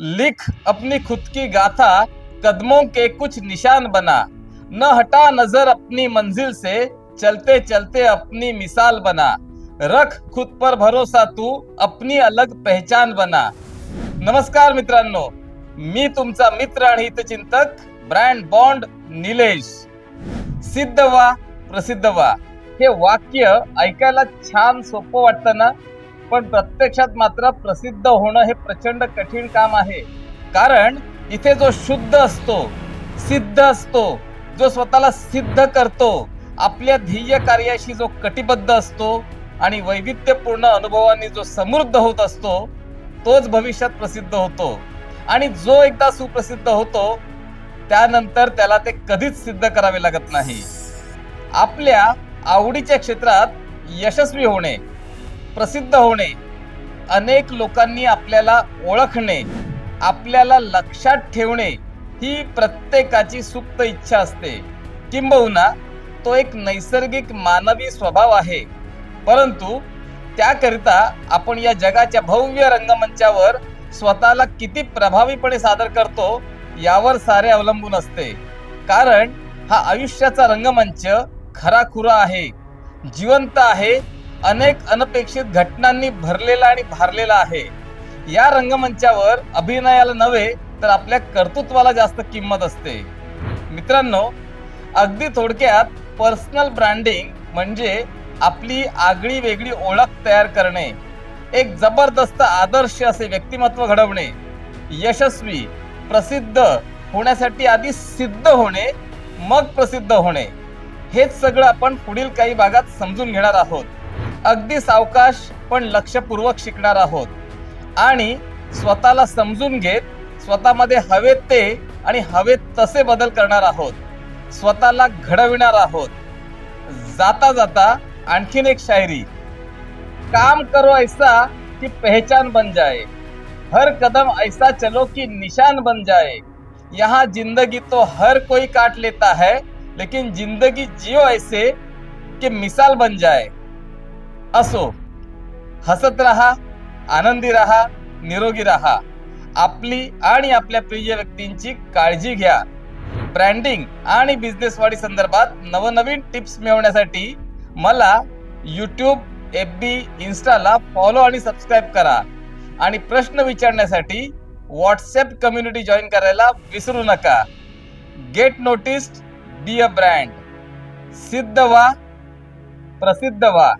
लिख अपनी खुद की गाथा कदमों के कुछ निशान बना। न हटा नजर अपनी मंजिल से चलते चलते अपनी मिसाल बना। रख खुद पर भरोसा तू अपनी अलग पहचान बना। नमस्कार मित्रांनो मी तुमचा मित्र आणि हितचिंतक ब्रँड बॉन्ड निलेश। सिद्ध वा प्रसिद्ध वा हे वाक्य ऐकायला छान सोपं वाटतं ना? पण प्रत्यक्षात मात्र प्रसिद्ध होणं हे प्रचंड कठीण काम आहे. कारण इथे जो शुद्ध असतो सिद्ध असतो जो स्वतःला सिद्ध करतो आपल्या ध्येय कार्याशी जो कटिबद्ध असतो आणि वैविध्यपूर्ण अनुभवांनी जो समृद्ध होत असतो तोच भविष्यात प्रसिद्ध होतो. आणि जो एकदा सुप्रसिद्ध होतो त्यानंतर त्याला ते कधीच सिद्ध करावे लागत नाही. आपल्या आवडीच्या क्षेत्रात यशस्वी होणे प्रसिद्ध होणे अनेक लोकांनी आपल्याला ओळखणे आपल्याला लक्षात ठेवणे ही प्रत्येकाची सुप्त इच्छा असते. किंबहुना तो एक नैसर्गिक मानवी स्वभाव आहे. परंतु त्याकरिता आपण या जगाच्या भव्य रंगमंचावर स्वतःला किती प्रभावीपणे सादर करतो यावर सारे अवलंबून असते. कारण हा आयुष्याचा रंगमंच खराखुरा आहे जिवंत आहे अनेक अनपेक्षित घटनांनी भरलेला आणि भारलेला आहे. या रंगमंचावर अभिनयाला नव्हे तर आपल्या कर्तृत्वाला जास्त किंमत असते. मित्रांनो अगदी थोडक्यात पर्सनल ब्रँडिंग म्हणजे आपली आगळी वेगळी ओळख तयार करणे एक जबरदस्त आदर्श असे व्यक्तिमत्व घडवणे यशस्वी प्रसिद्ध होण्यासाठी आधी सिद्ध होणे मग प्रसिद्ध होणे हेच सगळं आपण पुढील काही भागात समजून घेणार आहोत. अगदी सावकाश पण लक्षपूर्वक शिकणार आहोत. आणि स्वतःला समजून घेत स्वतःमध्ये हवेत ते आणि हवेत तसे बदल करणार आहोत. स्वतःला घडविणार आहोत. जाता जाता आणखीन एक शायरी काम करो ऐसा कि पहचान बन जाए. हर कदम ऐसा चलो कि निशान बन जाए. यहाँ जिंदगी तो हर कोई काट लेता है लेकिन जिंदगी जियो ऐसे कि मिसाल बन जाए। असो. हसत रहा आनंदी रहा निरोगी रहा. आपली आणि आपल्या प्रिय व्यक्तींची काळजी घ्या. ब्रँडिंग आणि बिझनेस वाढी संदर्भात नवनवीन टिप्स मिळवण्यासाठी मला यूट्यूब एफ बी इन्स्टाला फॉलो आणि सबस्क्राईब करा. आणि प्रश्न विचारण्यासाठी व्हॉट्सअप कम्युनिटी जॉईन करायला विसरू नका. Get noticed be a brand सिद्ध व्हा प्रसिद्ध वा